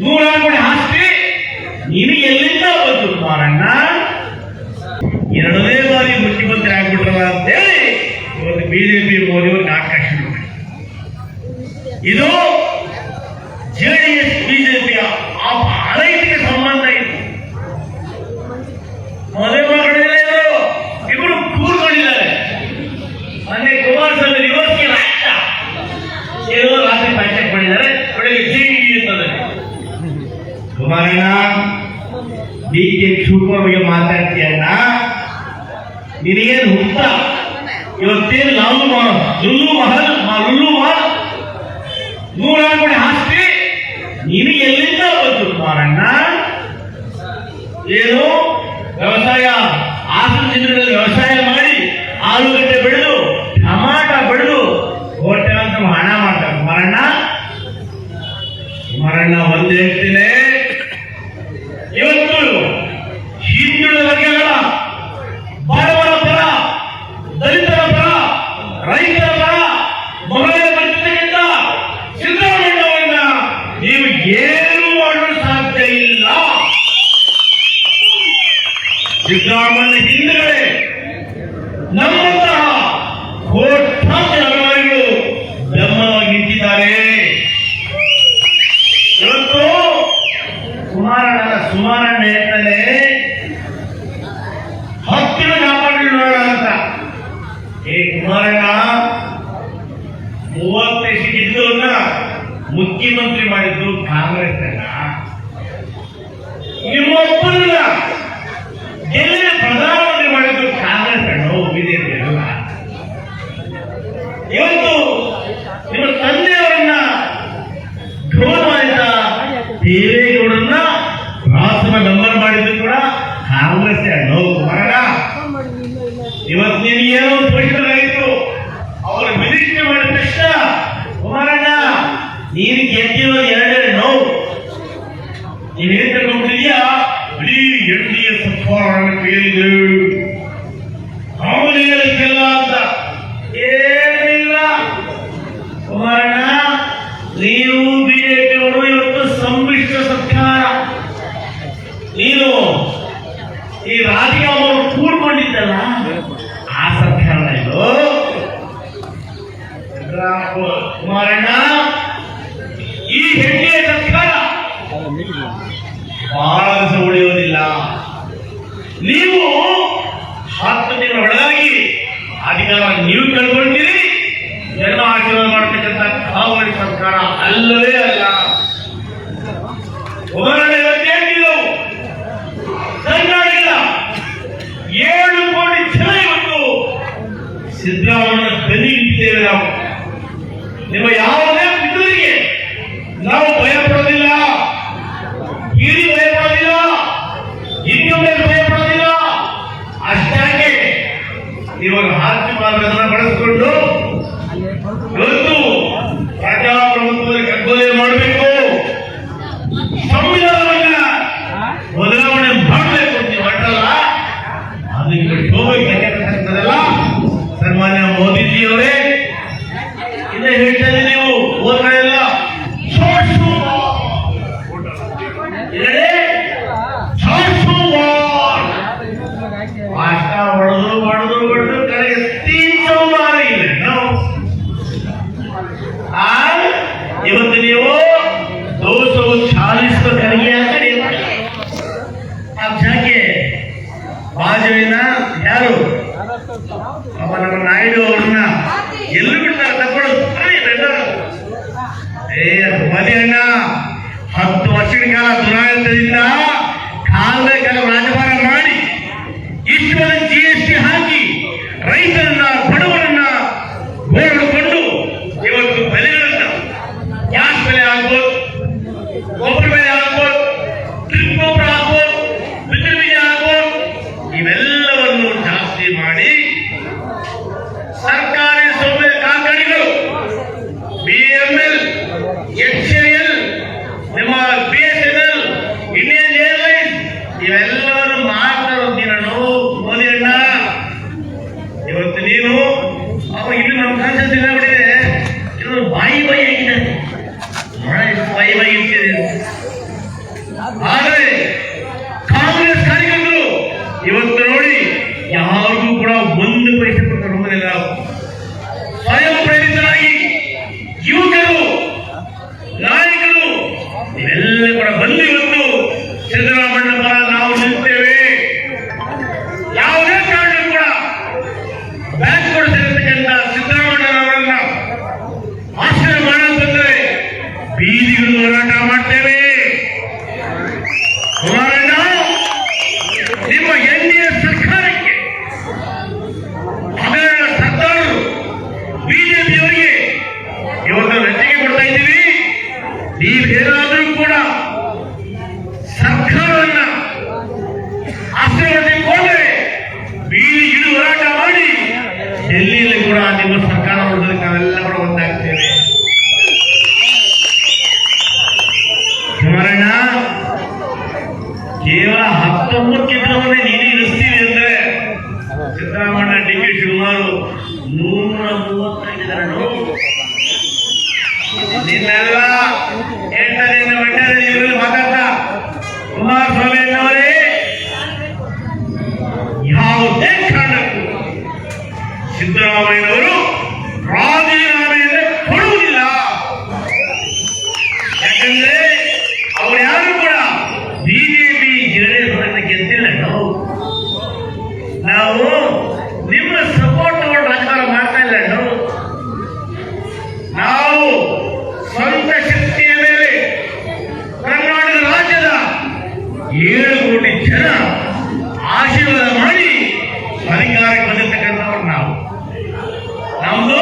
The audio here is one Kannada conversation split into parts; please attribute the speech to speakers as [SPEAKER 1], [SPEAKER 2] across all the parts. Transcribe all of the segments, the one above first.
[SPEAKER 1] ನೂರಾರು ಕೋಟಿ ಆಸ್ತಿ ನೀನು ಎಲ್ಲಿಂದ ಬಂದು ಮಾರಣ್ಣ ಎರಡನೇ ಬಾರಿ ಮುಖ್ಯಮಂತ್ರಿ ಆಗ್ಬಿಟ್ರಲ್ಲ ಅಂತೇಳಿ ಇವತ್ತು ಬಿಜೆಪಿ ಮೋದಿಯವರು ನಾಟಕ ಇದು ಕುಮಾರಣ್ಣ ಡಿ ಕೆ ಶಿವಕುಮಾರ್ ಮಾತಾಡ್ತೀಯಣ್ಣ ನಿನಗೇನು ಹುಟ್ಟ ಇವತ್ತೇನು ಲಾಲು ಮಾಡು ಮಹಲ್ ಲುಲ್ಲು ಮಾಲ್ ನೂರಾರು ಆಸ್ತಿ ನಿನಗೆ ಎಲ್ಲಿಂದ ಬಂತು ಮಾರಣ್ಣ ಏನು ವ್ಯವಸಾಯ ಹಾಸನ ಜಿಲ್ಲೆಯಲ್ಲಿ ವ್ಯವಸಾಯ ಮಾಡಿ ಆಲೂಗಡ್ಡೆ ಬೆಳೆದು ಟಮಾಟ ಬೆಳೆದು ಅಂತ ಹಣ ಮಾಡ್ತಾರೆ ಮಾರಣ್ಣ ಮಾರಣ್ಣ ಒಂದು ಕುಮಾರಣ್ಣ ಸುಮಾರಣ್ಣ ಹೇಳ್ತಾನೆ ಹತ್ತಿರ ನೋಡೋಣ ಅಂತ. ಏ ಕುಮಾರಣ್ಣ ಮೂವತ್ತೈದು ಗೆದ್ದವನ್ನ ಮುಖ್ಯಮಂತ್ರಿ ಮಾಡಿದ್ದು ಕಾಂಗ್ರೆಸ್ ಅಲ್ಲ ನಿಮ್ಮೊಬ್ಬರನ್ನ ಗೆಲ್ಲಿನ ಪ್ರಧಾನಮಂತ್ರಿ ಮಾಡಿದ್ದು ಕಾಂಗ್ರೆಸ್ ಅಣ್ಣು ಬಿಜೆಪಿ ಅಲ್ಲ ಇವತ್ತು ನಿಮ್ಮ ತಂದೆಯವರನ್ನ ಗೌರವಾನ್ವಿತ ದೇವೇಗೌಡರನ್ನ ರಾಷ್ಟ್ರ ನಂಬರ್ ಮಾಡಿದ್ದು ಕೂಡ ಕಾಂಗ್ರೆಸ್ ಅಣ್ಣು ಕುಮಾರಣ್ಣ ಇವತ್ತು ನೀನು ಏನೋ ಒಂದು ಪಡಿಸಲಾಗಿತ್ತು ಅವರು ಮಿನಿಸ್ಟ್ರಿ ಮಾಡಿದ ತಕ್ಷಣ ಕುಮಾರಣ್ಣ ನೀನು ಗೆದ್ದಿರೋ ಎರಡೆರಡು ನೋವು ನೀನು ಏನ್ ತಗೊಂಡಿದ್ಯಾ ಇಡೀ ಎನ್ ಡಿ ಎ ಸರ್ಕಾರ ಕೇಳಿದೆ ಅವನಿಗೆಲ್ಲ ಅಂತ ಏನಿಲ್ಲ ಕುಮಾರಣ್ಣ ನೀವು ಬಿಜೆಪಿ ಅವರು ಇವತ್ತು ಸಮ್ಮಿಶ್ರ ಸರ್ಕಾರ ನೀನು ಈ ರಾಜಕೀಯವರು ಕೂಡ್ಕೊಂಡಿದ್ದಲ್ಲ ಆ ಸರ್ಕಾರ ಇದು ಸಿದ್ದರಾಮಯ್ಯ ಕುಮಾರಣ್ಣ ಈ ಹೆಣ್ಣೆ ಸರ್ಕಾರ ಬಹಳ ದಿವಸ ಉಳಿಯುವುದಿಲ್ಲ ನೀವು ಹತ್ತು ತಿಂಗಳ ಒಳಗಾಗಿ ಅಧಿಕಾರ ನೀವು ಕಳ್ಕೊಂಡಿರಿ ಜನ ಆಶೀರ್ವಾದ ಮಾಡತಕ್ಕಂಥ ಕಾವಡಿ ಸರ್ಕಾರ ಅಲ್ಲವೇ ಅಲ್ಲ. ಕರ್ನಾಟಕದ ಏಳು ಕೋಟಿ ಜನ ಇವತ್ತು ಸಿದ್ದರಾಮಯ್ಯ ಬೆನ್ನಿಗಿದ್ದೇವೆ ನಾವು. ನಿಮ್ಮ ಯಾವುದೇ ಪಿತೃರಿಗೆ ನಾವು ಭಯಪಡೋದಿಲ್ಲ. ಹಿರಿ ಭಯಪಡೋದಿಲ್ಲ. ಇನ್ನೊಮ್ಮೆ ಭಯಪಡೋದಿಲ್ಲ. ಅಷ್ಟಾಗಿ ಇವಾಗ ಆರ್ಥಿಕ ಮಾರ್ಗದನ್ನ ಬಳಸಿಕೊಂಡು ದುರಾಡಳಿತದಿಂದ ಕಾಲದ ಕಾಲ ರಾಜಭಾರ ಮಾಡಿ ಇಷ್ಟೊಂದು ಜಿ ಎಸ್ ಟಿ ಹಾಕಿ ರೈತರನ್ನ, ಬಡವರನ್ನ ಗೋಳಿಕೊಂಡು ಇವತ್ತು ಬೆಲೆಗಳನ್ನ, ಗ್ಯಾಸ್ ಬೆಲೆ ಆಗ್ಬೋದು, ಗೊಬ್ಬರ ಬೆಲೆ ಆಗ್ಬೋದು ಡ್ರಿಪ್ ಗೊಬ್ಬರ ಆಗ್ಬೋದು ಬಿತ್ತನೆ ಬೀಜ ಆಗ್ಬೋದು ಇವೆಲ್ಲವನ್ನು ಜಾಸ್ತಿ ಮಾಡಿ ಸರ್ಕಾರಿ ಸೌಲಭ್ಯ ಕಾರ್ಖಾನೆಗಳು ಬಿಎಂಎಲ್ ಎಚ್ ಎಲ್ ನಿಮ್ಮ B S N L Indian airlines ಇವೆಲ್ಲವನ್ನು ಮಾಡ್ತಾ ನೀನು ಮೋದಿ ಅಣ್ಣ ಇವತ್ತು ನೀನು ಅವ ಇಲ್ಲಿ ನಮ್ಮ ಕಾನ್ಸಸ್ ಏನಾಗ್ಬಿಟ್ಟಿದೆ ಇದು ಬಾಯಿ ಬಾಯಿ ಆಗಿದೆ ನೋಡ ಎಷ್ಟು ಬಾಯಿ ಬಾಯಿ ಇರ್ತಿದೆ ಆದರೆ ಕಾಂಗ್ರೆಸ್ ಕಾರ್ಯಕರ್ತರು ಇವತ್ತು ನೋಡಿ ಯಾರಿಗೂ ಕೂಡ ಒಂದು ಪೈಸೆ ಕೊಟ್ಟು ಹೋಗೋದಿಲ್ಲ ಸ್ವಯಂ ಪ್ರೇರಿತರಾಗಿ ಯುವಕರು ನಾಯಕರು ಇವೆಲ್ಲ ಕೂಡ ಬಂದು ಇವತ್ತು ಸಿದ್ದರಾಮಣ್ಣ ನೀವೇನಾದರೂ ಕೂಡ ಸರ್ಕಾರವನ್ನ ಆಶ್ರಯಗೊಂಡ್ರೆ ಬೀದಿ ಇಡು ಹೋರಾಟ ಮಾಡಿ ಡೆಲ್ಲಿಯಲ್ಲಿ ಕೂಡ ನಿಮ್ಮ ಸರ್ಕಾರ ಹೊರಡೋದಕ್ಕೆ ನಾವೆಲ್ಲ ಕೂಡ ಒಂದಾಗ್ತೇವೆ. ಕುಮಾರಣ್ಣ ಕೇವಲ ಹತ್ತೊಂಬತ್ತು ಕಿಲೋಮೀಟರ್ ನೀನು ಇರಿಸ್ತೀವಿ ಅಂದ್ರೆ ಸಿದ್ದರಾಮಣ್ಣ ಡಿ ಕೆ ಶಿವಕುಮಾರ್ ನೂರ ಮೂವತ್ತೈದು ಜನ ನಿನ್ನೆಲ್ಲ ಸಿದ್ದರಾಮಯ್ಯನವರು ರಾಜೀನಾಮೆಯಿಂದ ಕೊಡುವುದಿಲ್ಲ. ಯಾಕಂದ್ರೆ ಅವ್ರು ಯಾರು ಕೂಡ ಬಿಜೆಪಿ ಹೊರಗೆ ಗೆದ್ದಿಲ್ಲ ನಾವು ನಾವು ನಿಮ್ಮ ಸಪೋರ್ಟ್ ತಗೊಂಡು ರಾಜಕಾರಣ ಮಾಡ್ತಾ ಇಲ್ಲ ನಾವು ನಾವು ಸ್ವಂತ ಶಕ್ತಿಯ ಮೇಲೆ ಕರ್ನಾಟಕ ರಾಜ್ಯದ ಏಳು ಕೋಟಿ ಜನ ಆಶೀರ್ವಾದ ಮಾಡಿ ಅಧಿಕಾರಕ್ಕೆ ಬಂದಿರ್ತಕ್ಕಂಥವ್ರು ನಮ್ದು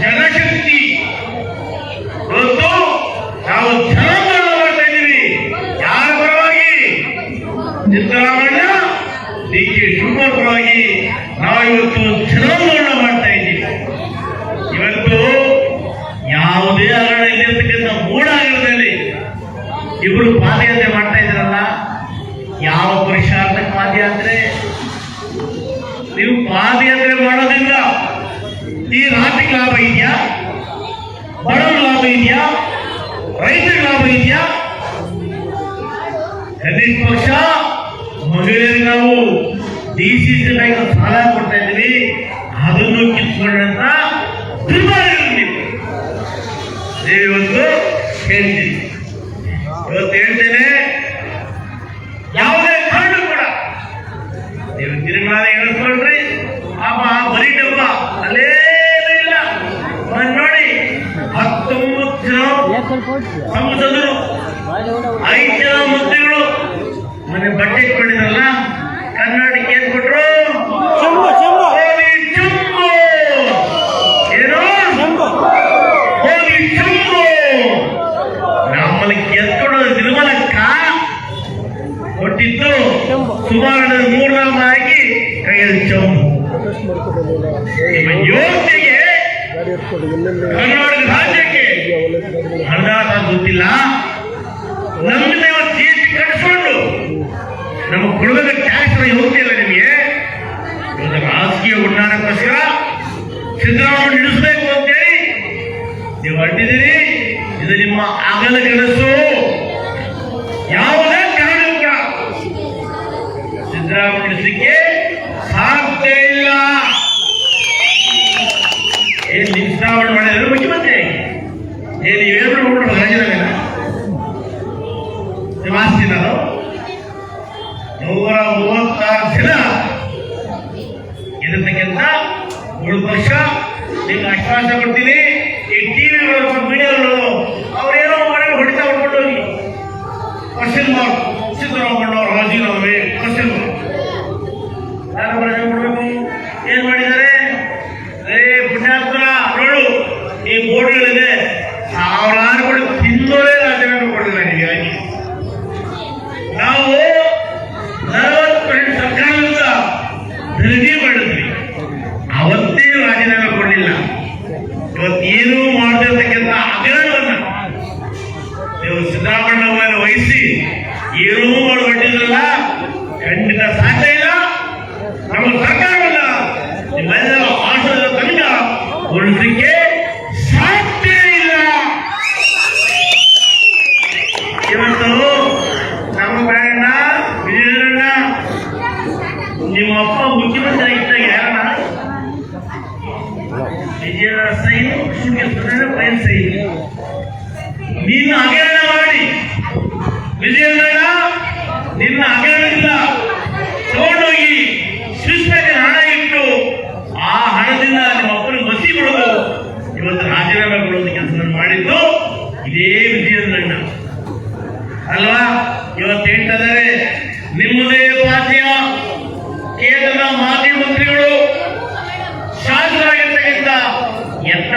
[SPEAKER 1] ಜನಶಕ್ತಿ. ಇವತ್ತು ನಾವು ಜನಾಂದೋಲನ ಮಾಡ್ತಾ ಇದ್ದೀವಿ ಯಾರ ಪರವಾಗಿ? ಸಿದ್ದರಾಮಯ್ಯ ಡಿ ಕೆ ಶಿವಕುಮಾರ್ ಪರವಾಗಿ ನಾವು ಇವತ್ತು ಜನಾಂದೋಲನ ಮಾಡ್ತಾ ಇದ್ದೀವಿ. ಇವತ್ತು ಯಾವುದೇ ಹಗರಣ ಇಲ್ಲಿರ್ತಕ್ಕಂಥ ಮೂಡ ಹಗರಣದಲ್ಲಿ ಇಬ್ಬರು ಪಾದಯಾತ್ರೆ ಮಾಡ್ತಾ ಲಾಭ ಇದೆಯಾ ಬಡವರ ಲಾಭ ಇದೆಯಾ? ರೈತರ ಲಾಭ ಇದೆಯಾ? ಪಕ್ಷ, ಮಹಿಳೆಯರಿಗೆ ನಾವು ಡಿ ಸಿ ಸಿ ಬ್ಯಾಂಕ್ ಸಾಲ ಕೊಡ್ತಾ ಇದ್ದೀವಿ. ಅದನ್ನು ಕಿತ್ಕೊಂಡಂತ ದುರ್ಮಾರ್ಗರು ನೀವು ಒಂದು ಹೇಳ್ತೀವಿ ಸಂಸದರು ಐದು ಜನ ಮಂತ್ರಿಗಳು ಮನೆ ಬಟ್ಟೆ ಇಟ್ಕೊಂಡಿದ್ರಲ್ಲ ಕರ್ನಾಟಕ ಏನ್? ಕೊಟ್ರು ಕೊಟ್ಟಿದ್ದು ಸುಮಾರು ಮೂರ್ನಾಮ ಹಾಕಿ ಕೈಯಲ್ಲಿ ಚಂಬು ಯೋಜನೆಗೆ ಕರ್ನಾಟಕ ರಾಜ್ಯಕ್ಕೆ ಅನುದಾನ ಗೊತ್ತಿಲ್ಲ. ನಮ್ಮಿಂದ ಇವತ್ತು ಜಿ ಕಟ್ಕೊಂಡು ನಮ್ಮ ಕುಟುಂಬದ ಟ್ಯಾಕ್ಸ್ ಯೋಗ್ಯ ಇಲ್ಲ ನಿಮಗೆ ರಾಜಕೀಯ ಉನ್ನಾರಕ್ಕೋಸ್ಕರ ಸಿದ್ದರಾಮಯ್ಯ ನಿಲ್ಲಿಸಬೇಕು ಅಂತೇಳಿ ನೀವು ಅಡ್ಡಿದ್ದೀರಿ ಇದು ನಿಮ್ಮ ಅಗಲ ಕನಸು. ಯಾವುದೇ ನೂರ ಮೂವತ್ತಾರು ದಿನ ಇರತಕ್ಕಂಥ ವರ್ಷ ನಿಮ್ಗೆ ಆಶ್ವಾಸ ಕೊಡ್ತೀನಿ. ಈ ಟಿವಿಗಳು ಮೀಡಿಯಾಗಳು ಅವ್ರೇನೋ ಮಾಡಿ ಹೊಡಿತಾ ಹೊಡ್ಕೊಂಡು ಹೋಗಿ ಕ್ವಶನ್ ಮಾರ್ಕ್ ಸಿದ್ದರಾಮಣ್ಣ ಅವ್ರ ರಾಜೀನಾಮೆ. ಕ್ವಶನ್ ಮಾರ್ಕ್ ಯಾರು ಕೊಡ್ಬೇಕು? ಏನ್ ಮಾಡಿದ್ದಾರೆ? ಏ ಪುಣ್ಯಾತ್ಮ ನೋಡು, ಈ ಬೋರ್ಡ್ಗಳಿದೆ. ಸಾವಿರಾರು ಕೊಡಿ ತಿನ್ನೋರೇ ರಾಜೀನಾಮೆ ಕೊಡಲಿಲ್ಲ ಇದರಿಂದ ಸಾಧ್ಯ ಇಲ್ಲ ನಮ್ಮ ಸಾಕಾಗಲ್ಲ ನಿಮ್ಮೆಲ್ಲರ ಆಶಯದ ತಂಡ ಉಳಿಸಲಿಕ್ಕೆ ಇಲ್ಲ. ನಮ್ಮ ನಿಮ್ಮ ಅಪ್ಪ ಮುಖ್ಯಮಂತ್ರಿ ಇದ್ದಾಗ ಯಾರಣ್ಣ? ವಿಜಯ ಸೈ ಶಿವಕೇಶ್ವರ ಪಯನ್ ಸೈ ನೀನು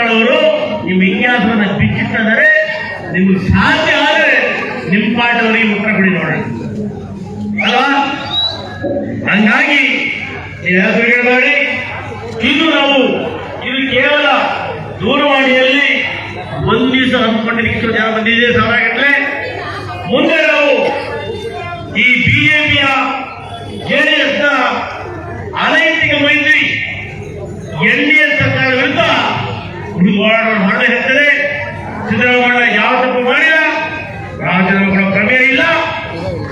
[SPEAKER 1] ಎತ್ತಳವರು ನಿಮ್ಮ ಇತಿಹಾಸವನ್ನು ಬಿಚ್ಚಿಟ್ಟಿದ್ದಾರೆ ನಿಮ್ಗೆ ಸಾಧ್ಯ ಆದರೆ ನಿಮ್ಮ ಪಾಠವರಿಗೆ ಉತ್ತರ ಕೊಡಿ ನೋಡೋಣ. ಅಲ್ವಾ? ಹಂಗಾಗಿ ಹೇಳಬೇಡಿ ಇದು ನಾವು ಇದು ಕೇವಲ ದೂರವಾಣಿಯಲ್ಲಿ ಒಂದು ದಿವಸ ಹಮ್ಮಿಕೊಂಡಿದ್ದಕ್ಕೆ ಜನ ಬಂದಿದೆ? ಸಾವಿರಗಟ್ಟಲೆ ಮುಂದೆ ನಾವು ಈ ಬಿಜೆಪಿಯ ಜೆಡಿಎಸ್ನ ಅನೈತಿಕ ಮೈತ್ರಿ ಎನ್ ಡಿ ಎ ಹೋರಾಟ ಮಾಡೇ ಇರ್ತದೆ ಸಿದ್ದರಾಮಯ್ಯ ಯಾವ ತಪ್ಪು ಮಾಡಿಲ್ಲ. ರಾಜೀನಾಮೆ ಕೂಡ ಪ್ರಮೇಯ ಇಲ್ಲ.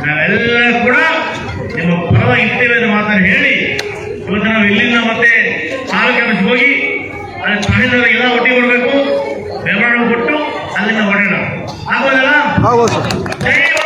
[SPEAKER 1] ನಾವೆಲ್ಲ ಕೂಡ ನಿಮ್ಮ ಪರವಾಗಿ ಇರ್ತೇವೆ ಅಂತ ಮಾತನ್ನು ಹೇಳಿ ಇವತ್ತು ನಾವು ಇಲ್ಲಿಂದ ಮತ್ತೆ ತಾಲೂಕಿನ ಹೋಗಿ ಅಲ್ಲಿ ತಹಸೀಲ್ದಾರ್ಗೆಲ್ಲ ಒಟ್ಟಿಗೆ ಕೊಡಬೇಕು ಬೆಂಬಲ ಕೊಟ್ಟು ಅಲ್ಲಿಂದ ಹೊರಡೋಣ. ಆಗೋದಲ್ಲ